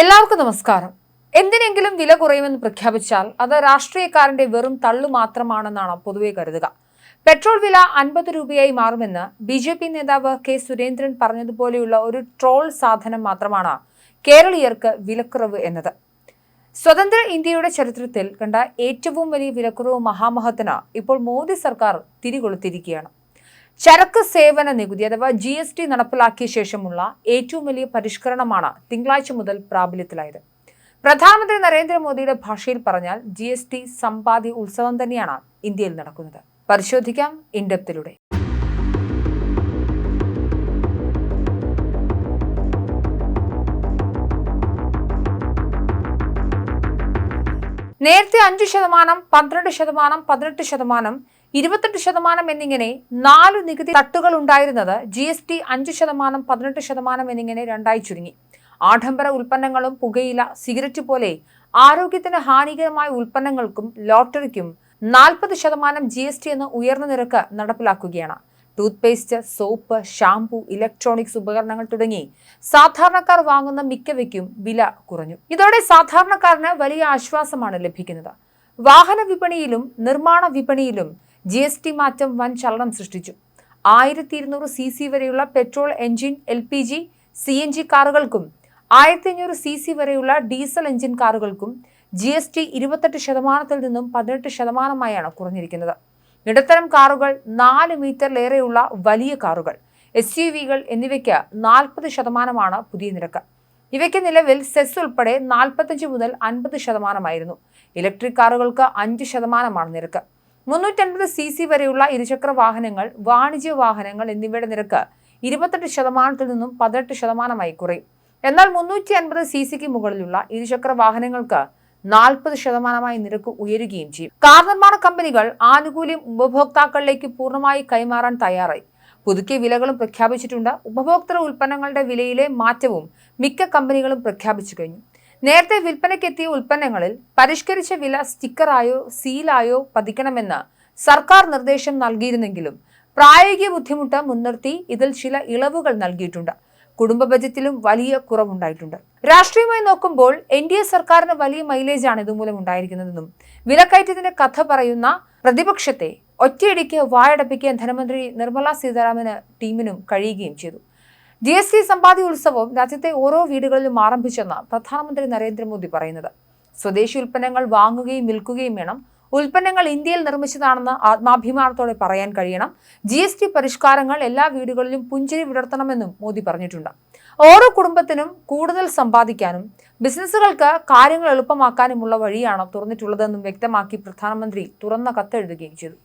എല്ലാവർക്കും നമസ്കാരം. എന്തിനെങ്കിലും വില കുറയുമെന്ന് പ്രഖ്യാപിച്ചാൽ അത് രാഷ്ട്രീയക്കാരന്റെ വെറും തള്ളു മാത്രമാണെന്നാണ് പൊതുവെ കരുതുക. പെട്രോൾ വില അൻപത് രൂപയായി മാറുമെന്ന് ബി ജെ പി നേതാവ് കെ സുരേന്ദ്രൻ പറഞ്ഞതുപോലെയുള്ള ഒരു ട്രോൾ സാധനം മാത്രമാണ് കേരളീയർക്ക് വിലക്കുറവ് എന്നത്. സ്വതന്ത്ര ഇന്ത്യയുടെ ചരിത്രത്തിൽ കണ്ട ഏറ്റവും വലിയ വിലക്കുറവ് മഹാമഹത്തിന് ഇപ്പോൾ മോദി സർക്കാർ തിരികൊളുത്തിരിക്കുകയാണ്. ചരക്ക് സേവന നികുതി അഥവാ ജി എസ് ടി നടപ്പിലാക്കിയ ശേഷമുള്ള ഏറ്റവും വലിയ പരിഷ്കരണമാണ് തിങ്കളാഴ്ച മുതൽ പ്രാബല്യത്തിലായത്. പ്രധാനമന്ത്രി നരേന്ദ്രമോദിയുടെ ഭാഷയിൽ പറഞ്ഞാൽ ജി എസ് ടി സമ്പാദ്യ ഉത്സവം തന്നെയാണ് ഇന്ത്യയിൽ നടക്കുന്നത്. പരിശോധിക്കാം ഇൻഡെപ്തിലൂടെ. നേരത്തെ അഞ്ച് ശതമാനം പന്ത്രണ്ട് ശതമാനം പതിനെട്ട് ശതമാനം ഇരുപത്തെട്ട് ശതമാനം എന്നിങ്ങനെ നാല് നികുതി തട്ടുകൾ ഉണ്ടായിരുന്നത് ജി എസ് ടി അഞ്ച് ശതമാനം പതിനെട്ട് ശതമാനം എന്നിങ്ങനെ രണ്ടായി ചുരുങ്ങി. ആഡംബര ഉൽപ്പന്നങ്ങളും പുകയില സിഗരറ്റ് പോലെ ആരോഗ്യത്തിന് ഹാനികരമായ ഉൽപ്പന്നങ്ങൾക്കും ലോട്ടറിക്കും നാൽപ്പത് ശതമാനം ജി എസ് ടി എന്ന ഉയർന്ന നിരക്ക് നടപ്പിലാക്കുകയാണ്. Toothpaste soap shampoo electronics ഉപകരണങ്ങൾ തുടങ്ങി സാധാരണക്കാർ വാങ്ങുന്ന മിക്കവയ്ക്കും വില കുറഞ്ഞു. ഇതോടെ സാധാരണക്കാരന് വലിയ ആശ്വാസമാണ് ലഭിക്കുന്നത്. വാഹന വിപണിയിലും നിർമ്മാണ വിപണിയിലും ജി എസ് ടി മാറ്റം വൻ ചലനം സൃഷ്ടിച്ചു. ആയിരത്തി ഇരുന്നൂറ് സി സി വരെയുള്ള petrol engine L P G C N G കാറുകൾക്കും ആയിരത്തി അഞ്ഞൂറ് സി സി വരെയുള്ള ഡീസൽ എഞ്ചിൻ കാറുകൾക്കും ജി എസ് ടി ഇരുപത്തെട്ട് ശതമാനത്തിൽ നിന്നും പതിനെട്ട് ശതമാനമായാണ് കുറഞ്ഞിരിക്കുന്നത്. ഇടത്തരം കാറുകൾ നാല് മീറ്ററിലേറെയുള്ള വലിയ കാറുകൾ എസ് യു വികൾ എന്നിവയ്ക്ക് നാൽപ്പത് ശതമാനമാണ് പുതിയ നിരക്ക്. ഇവയ്ക്ക് നിലവിൽ സെസ് ഉൾപ്പെടെ നാൽപ്പത്തഞ്ച് മുതൽ അൻപത് ശതമാനമായിരുന്നു. ഇലക്ട്രിക് കാറുകൾക്ക് അഞ്ച് ശതമാനമാണ് നിരക്ക്. മുന്നൂറ്റൻപത് സി സി വരെയുള്ള ഇരുചക്ര വാഹനങ്ങൾ വാണിജ്യ വാഹനങ്ങൾ എന്നിവയുടെ നിരക്ക് ഇരുപത്തെട്ട് ശതമാനത്തിൽ നിന്നും പതിനെട്ട് ശതമാനമായി കുറയും. എന്നാൽ മുന്നൂറ്റി അൻപത് സി സിക്ക് മുകളിലുള്ള ഇരുചക്ര വാഹനങ്ങൾക്ക് നാൽപ്പത് ശതമാനമായി നിരക്ക് ഉയരുകയും ചെയ്യും. കാർ നിർമ്മാണ കമ്പനികൾ ആനുകൂല്യം ഉപഭോക്താക്കളിലേക്ക് പൂർണമായി കൈമാറാൻ തയ്യാറായി. പുതുക്കിയ വിലകളും പ്രഖ്യാപിച്ചിട്ടുണ്ട്. ഉപഭോക്തൃ ഉൽപ്പന്നങ്ങളുടെ വിലയിലെ മാറ്റവും മിക്ക കമ്പനികളും പ്രഖ്യാപിച്ചു കഴിഞ്ഞു. നേരത്തെ വിൽപ്പനയ്ക്കെത്തിയ ഉൽപ്പന്നങ്ങളിൽ പരിഷ്കരിച്ച വില സ്റ്റിക്കറായോ സീലായോ പതിക്കണമെന്ന് സർക്കാർ നിർദ്ദേശം നൽകിയിരുന്നെങ്കിലും പ്രായോഗിക ബുദ്ധിമുട്ട് മുൻനിർത്തി ഇതിൽ ചില ഇളവുകൾ നൽകിയിട്ടുണ്ട്. കുടുംബ ബജറ്റിലും വലിയ കുറവുണ്ടായിട്ടുണ്ട്. രാഷ്ട്രീയമായി നോക്കുമ്പോൾ എൻ ഡി എ സർക്കാരിന് വലിയ മൈലേജാണ് ഇതുമൂലം ഉണ്ടായിരിക്കുന്നതെന്നും വിലക്കയറ്റത്തിന്റെ കഥ പറയുന്ന പ്രതിപക്ഷത്തെ ഒറ്റയടിക്ക് വായടപ്പിക്കാൻ ധനമന്ത്രി നിർമ്മല സീതാരാമന് ടീമിനും കഴിയുകയും ചെയ്തു. ജി എസ് ടി സമ്പാദ്യ ഉത്സവം രാജ്യത്തെ ഓരോ വീടുകളിലും ആരംഭിച്ചെന്ന് പ്രധാനമന്ത്രി നരേന്ദ്രമോദി പറയുന്നത്. സ്വദേശി ഉൽപ്പന്നങ്ങൾ വാങ്ങുകയും വിൽക്കുകയും വേണം. ഉൽപ്പന്നങ്ങൾ ഇന്ത്യയിൽ നിർമ്മിച്ചതാണെന്ന് ആത്മാഭിമാനത്തോടെ പറയാൻ കഴിയണം. ജി എസ് ടി പരിഷ്കാരങ്ങൾ എല്ലാ വീടുകളിലും പുഞ്ചിരി വിടർത്തണമെന്നും മോദി പറഞ്ഞിട്ടുണ്ട്. ഓരോ കുടുംബത്തിനും കൂടുതൽ സമ്പാദിക്കാനും ബിസിനസ്സുകൾക്ക് കാര്യങ്ങൾ എളുപ്പമാക്കാനുമുള്ള വഴിയാണ് തുറന്നിട്ടുള്ളതെന്നും വ്യക്തമാക്കി പ്രധാനമന്ത്രി തുറന്ന കത്തെഴുതുകയും ചെയ്തു.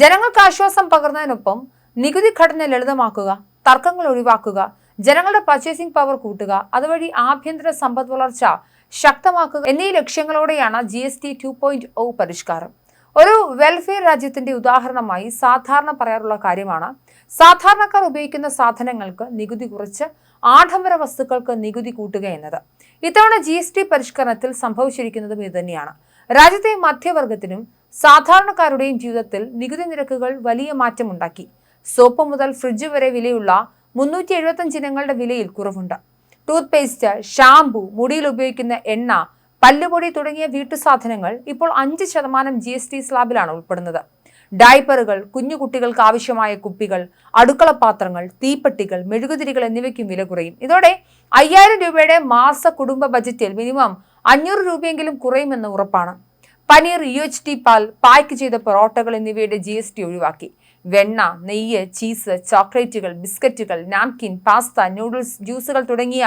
ജനങ്ങൾക്ക് ആശ്വാസം പകർന്നതിനൊപ്പം നികുതി ഘടന ലളിതമാക്കുക തർക്കങ്ങൾ ഒഴിവാക്കുക ജനങ്ങളുടെ പർച്ചേസിംഗ് പവർ കൂട്ടുക അതുവഴി ആഭ്യന്തര സമ്പദ് വളർച്ച ശക്തമാക്കുക എന്നീ ലക്ഷ്യങ്ങളോടെയാണ് G S T two point O പരിഷ്കാരം. ഒരു വെൽഫെയർ രാജ്യത്തിന്റെ ഉദാഹരണമായി സാധാരണ പറയാറുള്ള കാര്യമാണ് സാധാരണക്കാർ ഉപയോഗിക്കുന്ന സാധനങ്ങൾക്ക് നികുതി കുറച്ച് ആഡംബര വസ്തുക്കൾക്ക് നികുതി കൂട്ടുക എന്നത്. ഇത്തവണ ജി പരിഷ്കരണത്തിൽ സംഭവിച്ചിരിക്കുന്നതും ഇതുതന്നെയാണ്. രാജ്യത്തെ മധ്യവർഗത്തിനും സാധാരണക്കാരുടെയും ജീവിതത്തിൽ നികുതി നിരക്കുകൾ വലിയ മാറ്റമുണ്ടാക്കി. സോപ്പ് മുതൽ ഫ്രിഡ്ജ് വരെ വിലയുള്ള മുന്നൂറ്റി എഴുപത്തഞ്ച് ഇനങ്ങളുടെ വിലയിൽ കുറവുണ്ട്. ടൂത്ത് പേസ്റ്റ് ഷാംപൂ മുടിയിൽ ഉപയോഗിക്കുന്ന എണ്ണ പല്ലുപൊടി തുടങ്ങിയ വീട്ടുസാധനങ്ങൾ ഇപ്പോൾ അഞ്ച് ശതമാനം ജി എസ് ടി സ്ലാബിലാണ് ഉൾപ്പെടുന്നത്. ഡയപ്പറുകൾ കുഞ്ഞുകുട്ടികൾക്ക് ആവശ്യമായ കുപ്പികൾ അടുക്കളപാത്രങ്ങൾ തീപ്പെട്ടികൾ മെഴുകുതിരികൾ എന്നിവയ്ക്കും വില കുറയും. ഇതോടെ അയ്യായിരം രൂപയുടെ മാസ കുടുംബ ബജറ്റിൽ മിനിമം അഞ്ഞൂറ് രൂപയെങ്കിലും കുറയുമെന്ന് ഉറപ്പാണ്. പനീർ യു എച്ച് ടി പാൽ പായ്ക്ക് ചെയ്ത പൊറോട്ടകൾ എന്നിവയുടെ ജി എസ് ടി ഒഴിവാക്കി. വെണ്ണ നെയ്യ് ചീസ് ചോക്ലേറ്റുകൾ ബിസ്ക്കറ്റുകൾ നാംകിൻ പാസ്ത നൂഡിൽസ് ജ്യൂസുകൾ തുടങ്ങിയ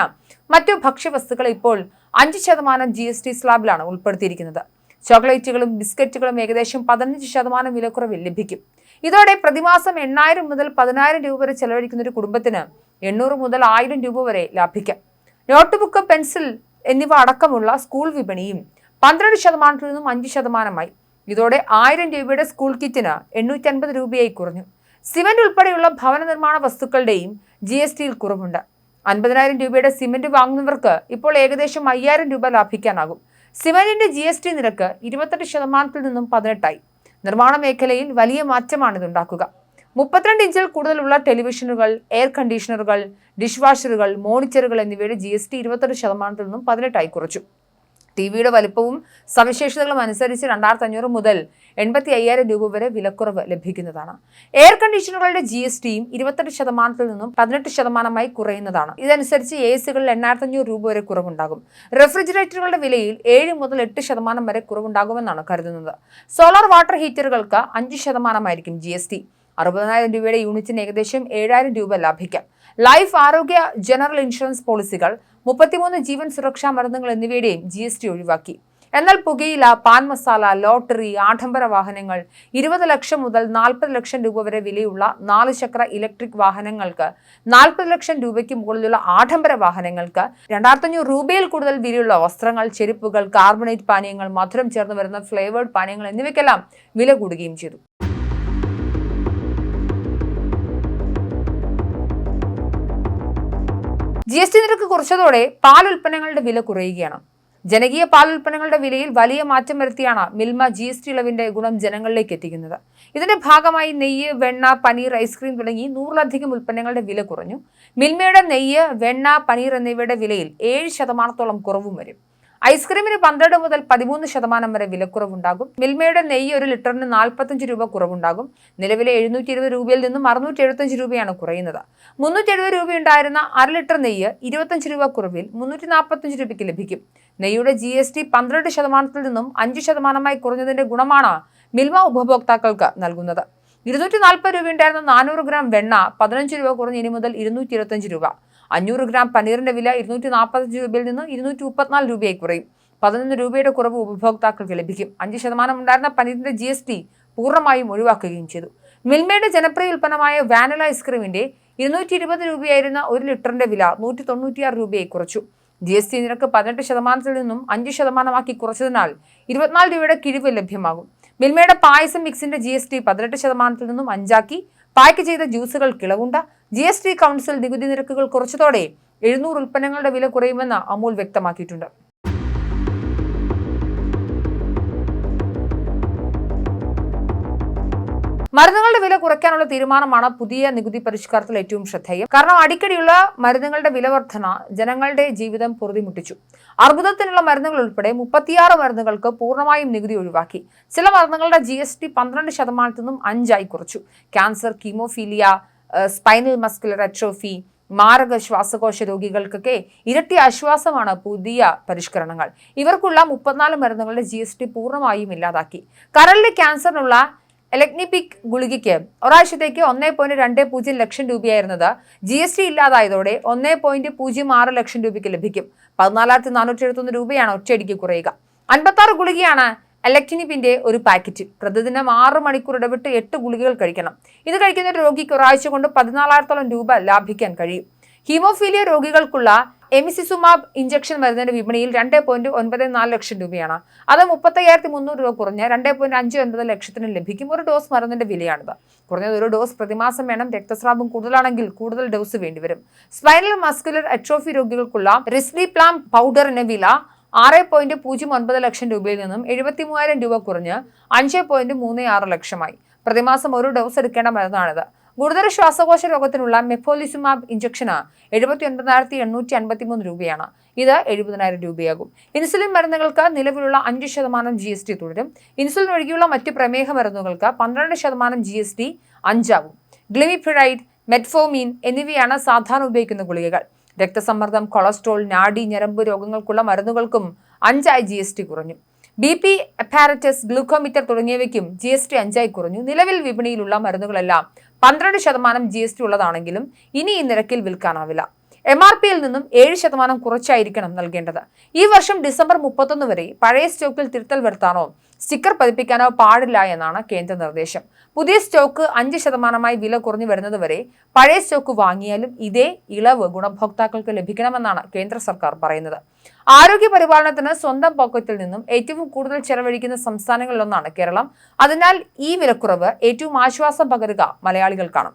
മറ്റു ഭക്ഷ്യവസ്തുക്കൾ ഇപ്പോൾ അഞ്ച് ശതമാനം ജി എസ് ടി സ്ലാബിലാണ് ഉൾപ്പെടുത്തിയിരിക്കുന്നത്. ചോക്ലേറ്റുകളും ബിസ്ക്കറ്റുകളും ഏകദേശം പതിനഞ്ച് ശതമാനം വിലക്കുറവിൽ ലഭിക്കും. ഇതോടെ പ്രതിമാസം എണ്ണായിരം മുതൽ പതിനായിരം രൂപ വരെ ചെലവഴിക്കുന്ന ഒരു കുടുംബത്തിന് എണ്ണൂറ് മുതൽ ആയിരം രൂപ വരെ ലാഭിക്കാം. നോട്ട്ബുക്ക് പെൻസിൽ എന്നിവ അടക്കമുള്ള സ്കൂൾ വിപണിയും പന്ത്രണ്ട് ശതമാനത്തിൽ നിന്നും അഞ്ച് ശതമാനമായി. ഇതോടെ ആയിരം രൂപയുടെ സ്കൂൾ കിറ്റിന് എണ്ണൂറ്റി അൻപത് രൂപയായി കുറഞ്ഞു. സിമന്റ് ഉൾപ്പെടെയുള്ള ഭവന നിർമ്മാണ വസ്തുക്കളുടെയും ജി എസ് ടിയിൽ കുറവുണ്ട്. അൻപതിനായിരം രൂപയുടെ സിമന്റ് വാങ്ങുന്നവർക്ക് ഇപ്പോൾ ഏകദേശം അയ്യായിരം രൂപ ലാഭിക്കാനാകും. സിമന്റിന്റെ ജി എസ് ടി നിരക്ക് ഇരുപത്തെട്ട് ശതമാനത്തിൽ നിന്നും പതിനെട്ടായി. നിർമ്മാണ മേഖലയിൽ വലിയ മാറ്റമാണ് ഇതുണ്ടാക്കുക. മുപ്പത്തിരണ്ട് ഇഞ്ചിൽ കൂടുതലുള്ള ടെലിവിഷനുകൾ എയർ കണ്ടീഷണറുകൾ ഡിഷ് വാഷറുകൾ മോണിറ്ററുകൾ എന്നിവയുടെ ജി എസ് ടി ഇരുപത്തെട്ട് ശതമാനത്തിൽ നിന്നും പതിനെട്ടായി കുറച്ചു. ടി വിയുടെ വലുപ്പവും സവിശേഷതകളും അനുസരിച്ച് രണ്ടായിരത്തി അഞ്ഞൂറ് മുതൽ എൺപത്തി അയ്യായിരം രൂപ വരെ വിലക്കുറവ് ലഭിക്കുന്നതാണ്. എയർ കണ്ടീഷണറുകളുടെ ജി എസ് ടിയും ഇരുപത്തെട്ട് ശതമാനത്തിൽ നിന്നും പതിനെട്ട് ശതമാനമായി കുറയുന്നതാണ്. ഇതനുസരിച്ച് എ സികളിൽ എണ്ണായിരത്തി അഞ്ഞൂറ് രൂപ വരെ കുറവുണ്ടാകും. റെഫ്രിജറേറ്ററുകളുടെ വിലയിൽ ഏഴ് മുതൽ എട്ട് ശതമാനം വരെ കുറവുണ്ടാകുമെന്നാണ് കരുതുന്നത്. സോളാർ വാട്ടർ ഹീറ്ററുകൾക്ക് അഞ്ച് ശതമാനമായിരിക്കും ജി എസ് ടി അറുപതിനായിരം രൂപയുടെ യൂണിറ്റിന് ഏകദേശം ഏഴായിരം രൂപ ലാഭിക്കാം. ലൈഫ് ആരോഗ്യ ജനറൽ ഇൻഷുറൻസ് പോളിസികൾ മുപ്പത്തിമൂന്ന് ജീവൻ സുരക്ഷാ മരുന്നുകൾ എന്നിവയുടെയും ജി എസ് ടി ഒഴിവാക്കി. എന്നാൽ പുകയില പാൻ മസാല ലോട്ടറി ആഡംബര വാഹനങ്ങൾ ഇരുപത് ലക്ഷം മുതൽ നാൽപ്പത് ലക്ഷം രൂപ വരെ വിലയുള്ള നാല് ചക്ര ഇലക്ട്രിക് വാഹനങ്ങൾക്ക് നാൽപ്പത് ലക്ഷം രൂപയ്ക്ക് മുകളിലുള്ള ആഡംബര വാഹനങ്ങൾക്ക് രണ്ടായിരത്തഞ്ഞൂറ് രൂപയിൽ കൂടുതൽ വിലയുള്ള വസ്ത്രങ്ങൾ ചെരുപ്പുകൾ കാർബണേറ്റ് പാനീയങ്ങൾ മധുരം ചേർന്ന് വരുന്ന ഫ്ലേവേർഡ് പാനീയങ്ങൾ എന്നിവയ്ക്കെല്ലാം വില കൂടുകയും ചെയ്തു. ജി എസ് ടി നിരക്ക് കുറച്ചതോടെ പാൽ ഉൽപ്പന്നങ്ങളുടെ വില കുറയുകയാണ്. ജനകീയ പാൽ ഉൽപ്പന്നങ്ങളുടെ വിലയിൽ വലിയ മാറ്റം വരുത്തിയാണ് മിൽമ ജി എസ് ടി ഇളവിന്റെ ഗുണം ജനങ്ങളിലേക്ക് എത്തിക്കുന്നത്. ഇതിന്റെ ഭാഗമായി നെയ്യ് വെണ്ണ പനീർ ഐസ്ക്രീം തുടങ്ങി നൂറിലധികം ഉൽപ്പന്നങ്ങളുടെ വില കുറഞ്ഞു. മിൽമയുടെ നെയ്യ് വെണ്ണ പനീർ എന്നിവയുടെ വിലയിൽ ഏഴ് ശതമാനത്തോളം കുറവും വരും. ഐസ്ക്രീമിന് പന്ത്രണ്ട് മുതൽ പതിമൂന്ന് ശതമാനം വരെ വിലക്കുറവുണ്ടാകും. മിൽമയുടെ നെയ്യ് ഒരു ലിറ്ററിന് നാൽപ്പത്തഞ്ച് രൂപ കുറവുണ്ടാകും. നിലവിലെ എഴുന്നൂറ്റി ഇരുപത് രൂപയിൽ നിന്നും അറുന്നൂറ്റി എഴുപത്തഞ്ച് രൂപയാണ് കുറയുന്നത്. മുന്നൂറ്റി എഴുപത് രൂപയുണ്ടായിരുന്ന അര ലിറ്റർ നെയ്യ് ഇരുപത്തഞ്ച് രൂപ കുറവിൽ മുന്നൂറ്റി നാൽപ്പത്തഞ്ച് രൂപയ്ക്ക് ലഭിക്കും. നെയ്യുടെ ജി എസ് ടി പന്ത്രണ്ട് ശതമാനത്തിൽ നിന്നും അഞ്ച് ശതമാനമായി കുറഞ്ഞതിന്റെ ഗുണമാണ് മിൽമ ഉപഭോക്താക്കൾക്ക് നൽകുന്നത്. ഇരുന്നൂറ്റി നാൽപ്പത് രൂപയുണ്ടായിരുന്ന നാനൂറ് ഗ്രാം വെണ്ണ പതിനഞ്ച് രൂപ കുറഞ്ഞ് ഇനി മുതൽ ഇരുന്നൂറ്റി ഇരുപത്തഞ്ച് രൂപ. അഞ്ഞൂറ് ഗ്രാം പനീറിന്റെ വില ഇരുന്നൂറ്റി നാൽപ്പത്തഞ്ച് രൂപയിൽ നിന്ന് ഇരുന്നൂറ്റി മുപ്പത്തിനാല് രൂപയായി കുറയും. പതിനൊന്ന് രൂപയുടെ കുറവ് ഉപഭോക്താക്കൾക്ക് ലഭിക്കും. അഞ്ച് ശതമാനം ഉണ്ടായിരുന്ന പനീറിന്റെ ജി എസ് ടി പൂർണമായും ഒഴിവാക്കുകയും ചെയ്തു. മിൽമയുടെ ജനപ്രിയ ഉൽപ്പന്നമായ വാനില ഐസ്ക്രീമിന്റെ ഇരുന്നൂറ്റി ഇരുപത് രൂപയായിരുന്ന ഒരു ലിറ്ററിന്റെ വില നൂറ്റി തൊണ്ണൂറ്റിയാറ് രൂപയായി കുറച്ചു. ജി എസ് ടി നിരക്ക് പതിനെട്ട് ശതമാനത്തിൽ നിന്നും അഞ്ച് ശതമാനമാക്കി കുറച്ചതിനാൽ ഇരുപത്തിനാല് രൂപയുടെ കിഴിവ് ലഭ്യമാകും. മിൽമയുടെ പായസം മിക്സിന്റെ ജി എസ് ടി പതിനെട്ട് ശതമാനത്തിൽ നിന്നും അഞ്ചാക്കി പാക്ക് ചെയ്ത ജ്യൂസുകൾ കിളവുണ്ട. ജി എസ് ടി കൗൺസിൽ നികുതി നിരക്കുകൾ കുറച്ചതോടെ എഴുന്നൂറ് ഉൽപ്പന്നങ്ങളുടെ വില കുറയുമെന്ന് അമൂൽ വ്യക്തമാക്കിയിട്ടുണ്ട്. മരുന്നുകളുടെ വില കുറയ്ക്കാനുള്ള തീരുമാനമാണ് പുതിയ നികുതി പരിഷ്കാരത്തിൽ ഏറ്റവും ശ്രദ്ധേയം. കാരണം അടിക്കടിയുള്ള മരുന്നുകളുടെ വില വർധന ജനങ്ങളുടെ ജീവിതം പൊറുതിമുട്ടിച്ചു. അർബുദത്തിനുള്ള മരുന്നുകൾ ഉൾപ്പെടെ മുപ്പത്തിയാറ് മരുന്നുകൾക്ക് പൂർണമായും നികുതി ഒഴിവാക്കി. ചില മരുന്നുകളുടെ ജി എസ് ടി പന്ത്രണ്ട് ശതമാനത്തിൽ നിന്നും അഞ്ചായി കുറച്ചു. Cancer haemophilia spinal muscular atrophy മാരക ശ്വാസകോശ രോഗികൾക്കൊക്കെ ഇരട്ടി ആശ്വാസമാണ് പുതിയ പരിഷ്കരണങ്ങൾ. ഇവർക്കുള്ള മുപ്പത്തിനാല് മരുന്നുകളുടെ ജി എസ് ടി പൂർണമായും ഇല്ലാതാക്കി. കരളിലെ ക്യാൻസറിനുള്ള എലക്നിപിക് ഗുളികയ്ക്ക് ഒരാഴ്ചത്തേക്ക് ഒന്നേ പോയിന്റ് രണ്ട് പൂജ്യം ലക്ഷം രൂപയായിരുന്നത് ജി എസ് ടി ഇല്ലാതായതോടെ ഒന്നേ പോയിന്റ് പൂജ്യം ആറ് ലക്ഷം രൂപയ്ക്ക് ലഭിക്കും. പതിനാലായിരത്തി നാനൂറ്റി എഴുപത്തൊന്ന് രൂപയാണ് ഒറ്റയടിക്ക് കുറയുക. അൻപത്താറ് ഗുളികയാണ് എലക്ടിനിപ്പിന്റെ ഒരു പാക്കറ്റ് പ്രതിദിനം ആറ് മണിക്കൂർ ഇടവിട്ട് എട്ട് ഗുളികകൾ കഴിക്കണം. ഇത് കഴിക്കുന്ന രോഗിക്ക് ഒരാഴ്ച കൊണ്ട് പതിനാലായിരത്തോളം രൂപ ലാഭിക്കാൻ കഴിയും. ഹീമോഫീലിയ രോഗികൾക്കുള്ള എമിസിസുമാബ് ഇഞ്ചക്ഷൻ മരുന്നിന്റെ വിപണിയിൽ രണ്ട് പോയിന്റ് ഒൻപത് നാല് ലക്ഷം രൂപയാണ്. അത് മുപ്പത്തയ്യായിരത്തി മുന്നൂറ് രൂപ കുറഞ്ഞ് രണ്ട് പോയിന്റ് അഞ്ച് ഒൻപത് ലക്ഷത്തിന് ലഭിക്കും. ഒരു ഡോസ് മരുന്നിന്റെ വിലയാണിത്. കുറഞ്ഞത് ഒരു ഡോസ് പ്രതിമാസം വേണം. രക്തസ്രാവം കൂടുതലാണെങ്കിൽ കൂടുതൽ ഡോസ് വേണ്ടിവരും സ്പൈനൽ മസ്കുലർ അട്രോഫി രോഗികൾക്കുള്ള റിസ്ലി പ്ലാം പൗഡറിന്റെ വില ആറ് പോയിന്റ് പൂജ്യം ഒൻപത് ലക്ഷം രൂപയിൽ നിന്നും എഴുപത്തി മൂവായിരം രൂപ കുറഞ്ഞ് അഞ്ച് പോയിന്റ് മൂന്ന് ആറ് ലക്ഷമായി. പ്രതിമാസം ഒരു ഡോസ് എടുക്കേണ്ട മരുന്നാണിത്. ഗുരുതര ശ്വാസകോശ രോഗത്തിനുള്ള മെഫോലിസുമാബ് ഇഞ്ചക്ഷന് എഴുപത്തി ഒൻപതിനായിരത്തി എണ്ണൂറ്റി അൻപത്തി മൂന്ന് രൂപയാണ്. ഇത് എഴുപതിനായിരം രൂപയാകും. ഇൻസുലിൻ മരുന്നുകൾക്ക് നിലവിലുള്ള അഞ്ച് ശതമാനം ജി എസ് ടി തുടരും. ഇൻസുലിൻ ഒഴികെയുള്ള മറ്റ് പ്രമേഹ മരുന്നുകൾക്ക് പന്ത്രണ്ട് ശതമാനം ജി എസ് ടി അഞ്ചാവും ഗ്ലിമിഫിഡൈഡ് മെറ്റ്ഫോമീൻ എന്നിവയാണ് സാധാരണ ഉപയോഗിക്കുന്ന ഗുളികകൾ. രക്തസമ്മർദ്ദം കൊളസ്ട്രോൾ നാഡി ഞരമ്പ് രോഗങ്ങൾക്കുള്ള മരുന്നുകൾക്കും അഞ്ചായി ജി എസ് ടി കുറഞ്ഞു. ബി പി അപ്പാരറ്റസ് ഗ്ലൂക്കോമീറ്റർ തുടങ്ങിയവയ്ക്കും ജി എസ് ടി അഞ്ചായി കുറഞ്ഞു. നിലവിൽ വിപണിയിലുള്ള മരുന്നുകളെല്ലാം പന്ത്രണ്ട് ശതമാനം ജി എസ് ടി ഉള്ളതാണെങ്കിലും ഇനി ഈ നിരക്കിൽ വിൽക്കാനാവില്ല. എം ആർ പിയിൽ നിന്നും ഏഴ് ശതമാനം കുറച്ചായിരിക്കണം നൽകേണ്ടത്. ഈ വർഷം ഡിസംബർ മുപ്പത്തൊന്ന് വരെ പഴയ സ്റ്റോക്കിൽ തിരുത്തൽ വരുത്താനോ സ്റ്റിക്കർ പതിപ്പിക്കാനോ പാടില്ല എന്നാണ് കേന്ദ്ര നിർദ്ദേശം. പുതിയ സ്റ്റോക്ക് അഞ്ച് ശതമാനമായി വില കുറഞ്ഞു വരുന്നതുവരെ പഴയ സ്റ്റോക്ക് വാങ്ങിയാലും ഇതേ ഇളവ് ഗുണഭോക്താക്കൾക്ക് ലഭിക്കണമെന്നാണ് കേന്ദ്ര സർക്കാർ പറയുന്നത്. ആരോഗ്യ പരിപാലനത്തിന് സ്വന്തം പോക്കറ്റിൽ നിന്നും ഏറ്റവും കൂടുതൽ ചെലവഴിക്കുന്ന സംസ്ഥാനങ്ങളിലൊന്നാണ് കേരളം. അതിനാൽ ഈ വിലക്കുറവ് ഏറ്റവും ആശ്വാസം പകരുക മലയാളികൾക്കാണ്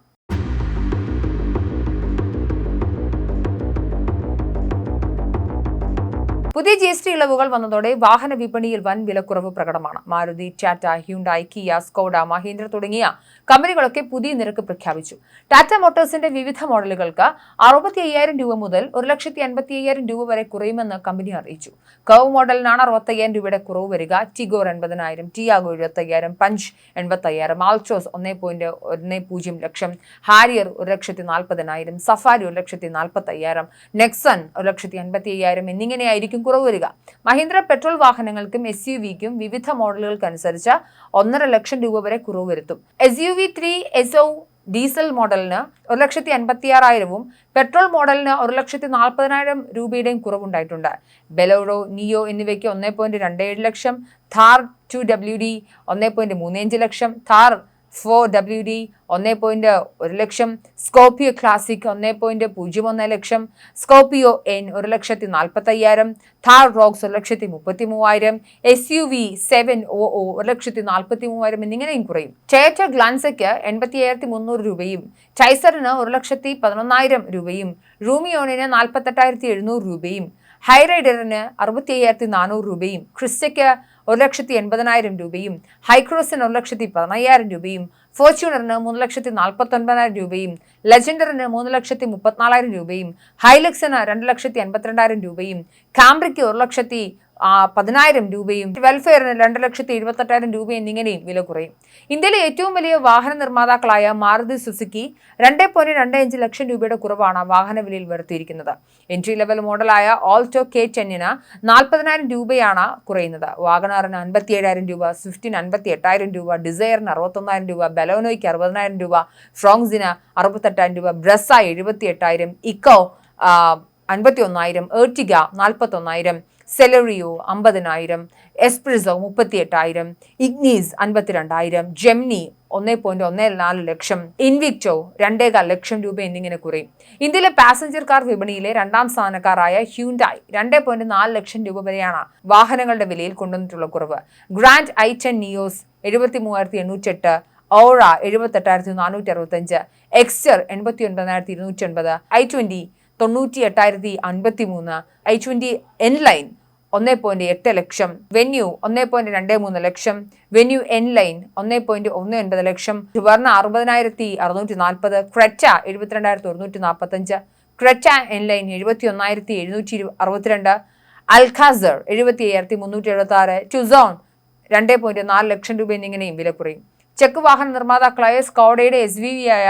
പുതിയ ജി എസ് ടി ഇളവുകൾ വന്നതോടെ വാഹന വിപണിയിൽ വൻ വിലക്കുറവ് പ്രകടമാണ്. Maruti Tata Hyundai Kia Skoda Mahindra തുടങ്ങിയ കമ്പനികളൊക്കെ പുതിയ നിരക്ക് പ്രഖ്യാപിച്ചു. ടാറ്റ മോട്ടോഴ്സിന്റെ വിവിധ മോഡലുകൾക്ക് അറുപത്തി അയ്യായിരം രൂപ മുതൽ ഒരു ലക്ഷത്തി അൻപത്തി അയ്യായിരം രൂപ വരെ കുറയുമെന്ന് കമ്പനി അറിയിച്ചു. കവ് മോഡലിനാണ് അറുപത്തയ്യായിരം രൂപയുടെ കുറവ് വരിക. ടിഗോർ എൺപതിനായിരം ടിയാഗോ എഴുപത്തയ്യായിരം പഞ്ച് എൺപത്തയ്യായിരം ആൾട്രോസ് ഒന്നേ പോയിന്റ് ഒന്ന് പൂജ്യം ലക്ഷം ഹാരിയർ ഒരു ലക്ഷത്തി നാൽപ്പതിനായിരം സഫാരി ഒരു ലക്ഷത്തി നാൽപ്പത്തി അയ്യായിരം നെക്സൺ ഒരു ലക്ഷത്തി അൻപത്തി അയ്യായിരം എന്നിങ്ങനെയായിരിക്കും കുറവ് വരിക. മഹീന്ദ്ര പെട്രോൾ വാഹനങ്ങൾക്കും എസ് യു വിക്കും വിവിധ മോഡലുകൾക്കനുസരിച്ച് ഒന്നര ലക്ഷം രൂപ വരെ കുറവ് വരുത്തും. S U V three S O diesel മോഡലിന് ഒരു ലക്ഷത്തി അൻപത്തി ആറായിരവും പെട്രോൾ മോഡലിന് ഒരു ലക്ഷത്തി നാൽപ്പതിനായിരം രൂപയുടെയും കുറവുണ്ടായിട്ടുണ്ട്. ബെലോഡോ നിയോ എന്നിവയ്ക്ക് ഒന്നേ പോയിന്റ് രണ്ട് ഏഴ് lakh Thar two W D ഒന്നേ point മൂന്നഞ്ച് lakh Thar four W D ഒന്ന് പോയിന്റ് ഒരു ലക്ഷം. സ്കോപ്പിയോ ക്ലാസിക് ഒന്ന് പോയിന്റ് പൂജ്യം ഒന്ന് ലക്ഷം. സ്കോപ്പിയോ എൻ ഒരു ലക്ഷത്തി നാൽപ്പത്തി അയ്യായിരം ഥാർ റോക്സ് ഒരു ലക്ഷത്തി മുപ്പത്തി മൂവായിരം S U V seven O O ഒരു ലക്ഷത്തി നാൽപ്പത്തി മൂവായിരം എന്നിങ്ങനെയും കുറയും. ടേറ്റ ഗ്ലാൻസയ്ക്ക് എൺപത്തി അയ്യായിരത്തി മുന്നൂറ് രൂപയും ചൈസറിന് ഒരു ലക്ഷത്തി പതിനൊന്നായിരം രൂപയും റൂമിയോണിന് നാൽപ്പത്തെട്ടായിരത്തി എഴുന്നൂറ് രൂപയും ഹൈറൈഡറിന് അറുപത്തി അയ്യായിരത്തി നാനൂറ് രൂപയും ക്രിസ്റ്റയ്ക്ക് ഒരു ലക്ഷത്തി എൺപതിനായിരം രൂപയും ഹൈക്രോസിന് ഒരു ലക്ഷത്തി പതിനയ്യായിരം രൂപയും ഫോർച്യൂണറിന് മൂന്ന് ലക്ഷത്തി നാൽപ്പത്തി ഒൻപതിനായിരം രൂപയും ലെജൻഡറിന് മൂന്ന് ലക്ഷത്തി മുപ്പത്തിനാലായിരം രൂപയും ഹൈലക്സിന് രണ്ട് ലക്ഷത്തി എൺപത്തിരണ്ടായിരം രൂപയും കാംബ്രിക്ക് ഒരു ലക്ഷത്തി പതിനായിരം രൂപയും വെൽഫെയറിന് രണ്ട് ലക്ഷത്തി എഴുപത്തെട്ടായിരം രൂപ എന്നിങ്ങനെയും വില കുറയും. ഇന്ത്യയിലെ ഏറ്റവും വലിയ വാഹന നിർമ്മാതാക്കളായ മാരുതി സുസുക്കി രണ്ട് പോയിന്റ് രണ്ട് അഞ്ച് ലക്ഷം രൂപയുടെ കുറവാണ് വാഹന വിലയിൽ വരുത്തിയിരിക്കുന്നത്. എൻട്രി ലെവൽ മോഡലായ ഓൾട്ടോ കെ ടെന്നിന് നാൽപ്പതിനായിരം രൂപയാണ് കുറയുന്നത്. വാഗണാറിന് അൻപത്തി ഏഴായിരം രൂപ സ്വിഫ്റ്റിന് അൻപത്തി എട്ടായിരം രൂപ ഡിസയറിന് അറുപത്തൊന്നായിരം രൂപ ബലോനോയ്ക്ക് അറുപതിനായിരം രൂപ ഫ്രോങ്സിന് അറുപത്തെട്ടായിരം രൂപ ബ്രസ എഴുപത്തി എട്ടായിരം ഇക്കോ അൻപത്തി ഒന്നായിരം ഏർട്ടിഗ നാൽപ്പത്തൊന്നായിരം സെലറിയോ അമ്പതിനായിരം എസ്പ്രിസോ മുപ്പത്തി എട്ടായിരം ഇഗ്നീസ് അൻപത്തിരണ്ടായിരം ജെംനി ഒന്നേ പോയിന്റ് ഒന്നേ നാല് ലക്ഷം ഇൻവിക്റ്റോ രണ്ടേകാൽ ലക്ഷം രൂപ എന്നിങ്ങനെ കുറയും. ഇന്ത്യയിലെ പാസഞ്ചർ കാർ വിപണിയിലെ രണ്ടാം സ്ഥാനക്കാരായ ഹ്യൂണ്ടായി രണ്ടേ പോയിന്റ് നാല് ലക്ഷം രൂപ വരെയാണ് വാഹനങ്ങളുടെ വിലയിൽ കൊണ്ടുവന്നിട്ടുള്ള കുറവ്. ഗ്രാൻഡ് ഐ ടെൻ നിയോസ് എഴുപത്തി മൂവായിരത്തി എണ്ണൂറ്റെട്ട് ഓറ എഴുപത്തെട്ടായിരത്തി നാനൂറ്റി അറുപത്തഞ്ച് എക്സ്റ്റർ എൺപത്തി ഒൻപതിനായിരത്തി ഇരുന്നൂറ്റി ഒൻപത് ഐ ട്വന്റി തൊണ്ണൂറ്റി എട്ടായിരത്തി അൻപത്തി മൂന്ന് ഐ ട്വന്റി എൻ ലൈൻ ഒന്നേ പോയിന്റ് എട്ട് ലക്ഷം. വെന്യൂ ഒന്നേ പോയിന്റ് രണ്ട് മൂന്ന് ലക്ഷം. വെന്യൂ എൻ ലൈൻ ഒന്നേ പോയിന്റ് ഒന്ന് ഒൻപത് ലക്ഷം. സുവർണ അറുപതിനായിരത്തി അറുന്നൂറ്റി നാൽപ്പത് ക്രെറ്റ എഴുപത്തിരണ്ടായിരത്തി ഒരുന്നൂറ്റി നാൽപ്പത്തഞ്ച് ക്രെറ്റ എൻ ലൈൻ എഴുപത്തി ഒന്നായിരത്തി എഴുന്നൂറ്റി അറുപത്തിരണ്ട് അൽഖാസർ എഴുപത്തി അയ്യായിരത്തി മുന്നൂറ്റി എഴുപത്തി ആറ് ടുസോൺ രണ്ട് പോയിന്റ് നാല് ലക്ഷം രൂപ എന്നിങ്ങനെയും വില കുറയും ചെക്ക് വാഹന നിർമ്മാതാക്കളായ സ്കോഡയുടെ എസ് വി വി ആയ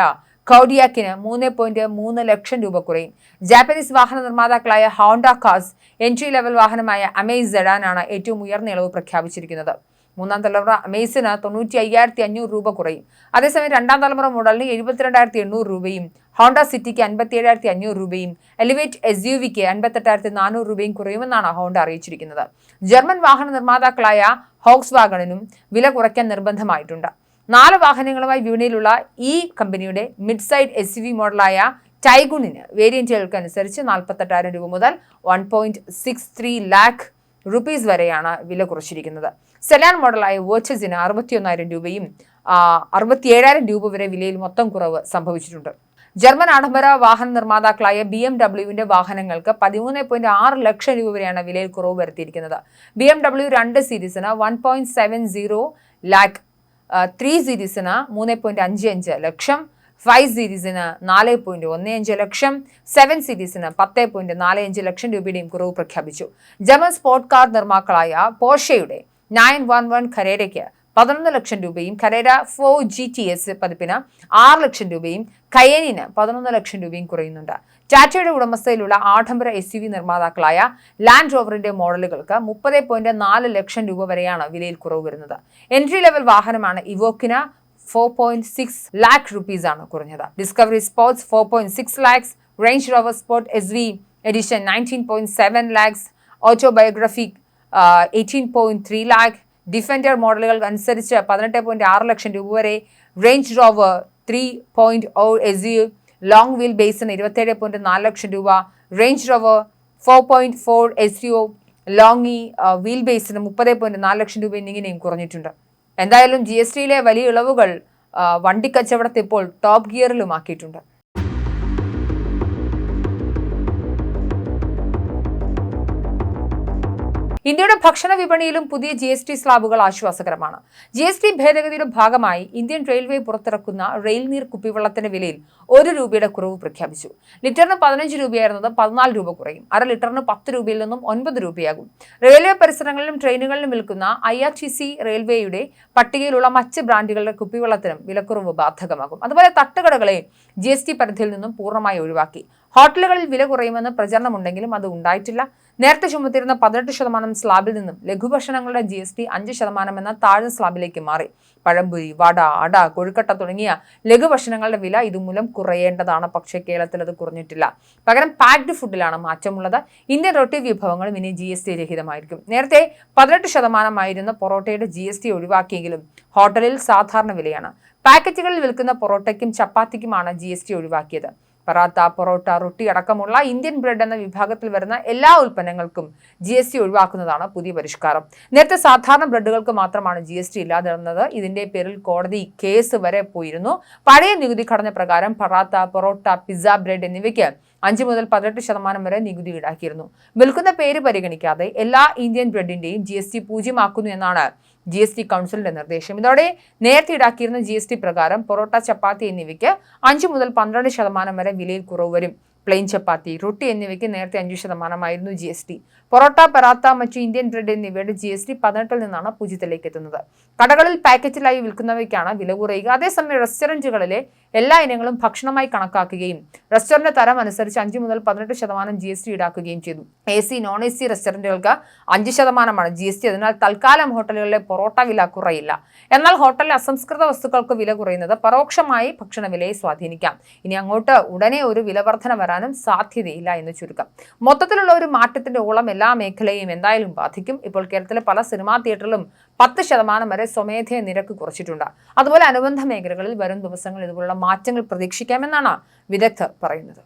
കൗഡിയാക്കിന് മൂന്ന് പോയിന്റ് മൂന്ന് ലക്ഷം രൂപ കുറയും. ജാപ്പനീസ് വാഹന നിർമ്മാതാക്കളായ ഹോണ്ട കാസ് എൻട്രി ലെവൽ വാഹനമായ അമേസ് ജഡാനാണ് ഏറ്റവും ഉയർന്ന ഇളവ് പ്രഖ്യാപിച്ചിരിക്കുന്നത്. മൂന്നാം തലമുറ അമേസിന് തൊണ്ണൂറ്റി അയ്യായിരത്തി അഞ്ഞൂറ് രൂപ കുറയും. അതേസമയം രണ്ടാം തലമുറ മോഡലിന് എഴുപത്തിരണ്ടായിരത്തി എണ്ണൂറ് രൂപയും ഹോണ്ട സിറ്റിക്ക് അൻപത്തി ഏഴായിരത്തി അഞ്ഞൂറ് രൂപയും എലിവേറ്റ് എസ് യു വിക്ക് അൻപത്തെട്ടായിരത്തി നാനൂറ് രൂപയും കുറയുമെന്നാണ് ഹോണ്ട അറിയിച്ചിരിക്കുന്നത്. ജർമ്മൻ വാഹന നിർമ്മാതാക്കളായ ഹോക്സ് വാഗണിനും വില കുറയ്ക്കാൻ നിർബന്ധമായിട്ടുണ്ട്. നാല് വാഹനങ്ങളുമായി വിപണിയിലുള്ള ഈ കമ്പനിയുടെ മിഡ് സൈഡ് എസ് വി മോഡലായ ടൈഗുണിന് വേരിയന്റുകൾക്ക് അനുസരിച്ച് നാൽപ്പത്തെട്ടായിരം രൂപ മുതൽ one point six three lakh rupees വരെയാണ് വില കുറച്ചിരിക്കുന്നത്. സെലാൻ മോഡലായ വേർച്ചസിന് അറുപത്തിയൊന്നായിരം രൂപയും അറുപത്തിയേഴായിരം രൂപ വരെ വിലയിൽ മൊത്തം കുറവ് സംഭവിച്ചിട്ടുണ്ട്. ജർമ്മൻ ആഡംബര വാഹന നിർമ്മാതാക്കളായ ബി എം ഡബ്ല്യുവിന്റെ വാഹനങ്ങൾക്ക് പതിമൂന്ന് പോയിന്റ് ആറ് ലക്ഷം രൂപ വരെയാണ് വിലയിൽ കുറവ് വരുത്തിയിരിക്കുന്നത്. ബി എം ഡബ്ല്യു രണ്ട് സീരീസിന് one point seven zero lakh three സീരീസിന് മൂന്ന് പോയിന്റ് അഞ്ച് അഞ്ച് ലക്ഷം ഫൈവ് സീരീസിന് നാല് പോയിന്റ് ഒന്ന് അഞ്ച് ലക്ഷം സെവൻ സീരീസിന് പത്ത് പോയിന്റ് നാല് അഞ്ച് ലക്ഷം രൂപയുടെയും കുറവ് പ്രഖ്യാപിച്ചു. ജർമ്മൻ സ്പോർട്ട് കാർ നിർമ്മാക്കളായ പോഷയുടെ നയൻ വൺ വൺ ഖരേരയ്ക്ക് പതിനൊന്ന് ലക്ഷം രൂപയും Carrera four G T S പതിപ്പിന് ആറ് ലക്ഷം രൂപയും കയനിന് പതിനൊന്ന് ലക്ഷം രൂപയും കുറയുന്നുണ്ട്. ടാറ്റയുടെ ഉടമസ്ഥയിലുള്ള ആഡംബര എസ് യു വി നിർമ്മാതാക്കളായ ലാൻഡ് റോവറിന്റെ മോഡലുകൾക്ക് മുപ്പത് പോയിന്റ് നാല് ലക്ഷം രൂപ വരെയാണ് വിലയിൽ കുറവ് വരുന്നത്. എൻട്രി ലെവൽ വാഹനമാണ് ഇവോക്കിന് four point six lakh rupees ആണ് കുറഞ്ഞത്. Discovery Sports four point six lakhs Range Rover Sport S V edition nineteen point seven lakhs ഓട്ടോബയോഗ്രഫിക് eighteen point three lakh Defender മോഡലുകൾ അനുസരിച്ച് പതിനെട്ട് പോയിന്റ് ആറ് ലക്ഷം രൂപ വരെ Range Rover three point O S U long wheel ബേസിന് ഇരുപത്തേഴ് point നാല് ലക്ഷം രൂപ Range Rover four point four S U long wheel ബേസിന് മുപ്പത് പോയിന്റ് നാല് ലക്ഷം രൂപ എന്നിങ്ങനെയും കുറഞ്ഞിട്ടുണ്ട്. എന്തായാലും ജി എസ് ടിയിലെ വലിയ ഇളവുകൾ വണ്ടിക്കച്ചവടത്തിപ്പോൾ ഇപ്പോൾ ടോപ്പ് ഗിയറിലുമാക്കിയിട്ടുണ്ട് ഇന്ത്യയുടെ ഭക്ഷണ വിപണിയിലും പുതിയ ജി എസ് ടി സ്ലാബുകൾ ആശ്വാസകരമാണ്. ജി എസ് ടി ഭേദഗതിയുടെ ഭാഗമായി ഇന്ത്യൻ റെയിൽവേ പുറത്തിറക്കുന്ന റെയിൽ നീർ കുപ്പിവെള്ളത്തിന്റെ വിലയിൽ ഒരു രൂപയുടെ കുറവ് പ്രഖ്യാപിച്ചു. ലിറ്ററിന് പതിനഞ്ച് രൂപയായിരുന്നത് പതിനാല് രൂപ കുറയും. അര ലിറ്ററിന് പത്ത് രൂപയിൽ നിന്നും ഒൻപത് രൂപയാകും. റെയിൽവേ പരിസരങ്ങളിലും ട്രെയിനുകളിലും വിൽക്കുന്ന ഐ ആർ ടി സി റെയിൽവേയുടെ പട്ടികയിലുള്ള മറ്റ് ബ്രാൻഡുകളുടെ കുപ്പിവെള്ളത്തിനും വിലക്കുറവ് ബാധകമാകും. അതുപോലെ തട്ടുകടകളെ ജി എസ് ടി പരിധിയിൽ നിന്നും പൂർണമായി ഒഴിവാക്കി. ഹോട്ടലുകളിൽ വില കുറയുമെന്ന് പ്രചരണമുണ്ടെങ്കിലും അത് ഉണ്ടായിട്ടില്ല. നേരത്തെ ചുമത്തിയിരുന്ന പതിനെട്ട് ശതമാനം സ്ലാബിൽ നിന്നും ലഘുഭക്ഷണങ്ങളുടെ ജി എസ് ടി അഞ്ച് ശതമാനം എന്ന താഴ്ന്ന സ്ലാബിലേക്ക് മാറി. പഴംപുരി വട അട കൊഴുക്കട്ട തുടങ്ങിയ ലഘുഭക്ഷണങ്ങളുടെ വില ഇതുമൂലം കുറയേണ്ടതാണ്. പക്ഷേ കേരളത്തിൽ അത് കുറഞ്ഞിട്ടില്ല. പകരം പാക്ഡ് ഫുഡിലാണ് മാറ്റമുള്ളത്. ഇന്ത്യൻ റൊട്ടി വിഭവങ്ങളും ഇനി ജി എസ് ടി രഹിതമായിരിക്കും. നേരത്തെ പതിനെട്ട് ശതമാനമായിരുന്ന പൊറോട്ടയുടെ ജി എസ് ടി ഒഴിവാക്കിയെങ്കിലും ഹോട്ടലിൽ സാധാരണ വിലയാണ്. പാക്കറ്റുകളിൽ വിൽക്കുന്ന പൊറോട്ടയ്ക്കും ചപ്പാത്തിക്കുമാണ് ജി എസ് ടി ഒഴിവാക്കിയത്. പറാത്ത പൊറോട്ട റൊട്ടി അടക്കമുള്ള ഇന്ത്യൻ ബ്രെഡ് എന്ന വിഭാഗത്തിൽ വരുന്ന എല്ലാ ഉൽപ്പന്നങ്ങൾക്കും ജി എസ് ടി ഒഴിവാക്കുന്നതാണ് പുതിയ പരിഷ്കാരം. നേരത്തെ സാധാരണ ബ്രെഡുകൾക്ക് മാത്രമാണ് ജി എസ് ടി ഇല്ലാതിരുന്നത്. ഇതിന്റെ പേരിൽ കോടതി കേസ് വരെ പോയിരുന്നു. പഴയ നികുതി ഘടന പ്രകാരം പറാത്ത പൊറോട്ട പിസ്സ ബ്രെഡ് എന്നിവയ്ക്ക് അഞ്ച് മുതൽ പതിനെട്ട് ശതമാനം വരെ നികുതി ഈടാക്കിയിരുന്നു. വിൽക്കുന്ന പേര് പരിഗണിക്കാതെ എല്ലാ ഇന്ത്യൻ ബ്രെഡിന്റെയും ജി എസ് ടി പൂജ്യമാക്കുന്നു എന്നാണ് ജി എസ് ടി കൗൺസിലിന്റെ നിർദ്ദേശം. ഇതോടെ നേരത്തെ ഈടാക്കിയിരുന്ന ജി എസ് ടി പ്രകാരം പൊറോട്ട ചപ്പാത്തി എന്നിവയ്ക്ക് അഞ്ച് മുതൽ പന്ത്രണ്ട് ശതമാനം വരെ വിലയിൽ കുറവ് വരും. പ്ലെയിൻ ചപ്പാത്തി റൊട്ടി എന്നിവയ്ക്ക് നേരത്തെ അഞ്ച് ശതമാനമായിരുന്നു G S T parotta paratha മറ്റു ഇന്ത്യൻ ബ്രെഡ് എന്നിവയുടെ ജി എസ് ടി പതിനെട്ടിൽ നിന്നാണ് പൂജ്യത്തിലേക്ക് എത്തുന്നത്. കടകളിൽ പാക്കറ്റിലായി വിൽക്കുന്നവയ്ക്കാണ് വില കുറയുക. അതേസമയം റെസ്റ്റോറന്റുകളിലെ എല്ലാ ഇനങ്ങളും ഭക്ഷണമായി കണക്കാക്കുകയും റെസ്റ്റോറന്റ് തരം അനുസരിച്ച് അഞ്ച് മുതൽ പതിനെട്ട് ശതമാനം ജി എസ് ടി ഈടാക്കുകയും ചെയ്തു. A C non A C റെസ്റ്റോറന്റുകൾക്ക് അഞ്ച് ശതമാനമാണ് ജി എസ് ടി അതിനാൽ തൽക്കാലം ഹോട്ടലുകളിലെ പൊറോട്ട വില കുറയില്ല. എന്നാൽ ഹോട്ടലിലെ അസംസ്കൃത വസ്തുക്കൾക്ക് വില കുറയുന്നത് പരോക്ഷമായി ഭക്ഷണ വിലയെ സ്വാധീനിക്കാം. ഇനി അങ്ങോട്ട് ഉടനെ ഒരു വിലവർദ്ധന വർധന വരാനും സാധ്യതയില്ല എന്ന് ചുരുക്കം. മൊത്തത്തിലുള്ള ഒരു മാറ്റത്തിന്റെ ഓളം എല്ലാ മേഖലയെയും എന്തായാലും ബാധിക്കും. ഇപ്പോൾ കേരളത്തിലെ പല സിനിമാ തിയേറ്ററിലും പത്ത് ശതമാനം വരെ സ്വമേധയ നിരക്ക് കുറച്ചിട്ടുണ്ട്. അതുപോലെ അനുബന്ധ മേഖലകളിൽ വരും ദിവസങ്ങൾ ഇതുപോലുള്ള മാറ്റങ്ങൾ പ്രതീക്ഷിക്കാമെന്നാണ് വിദഗ്ധർ പറയുന്നത്.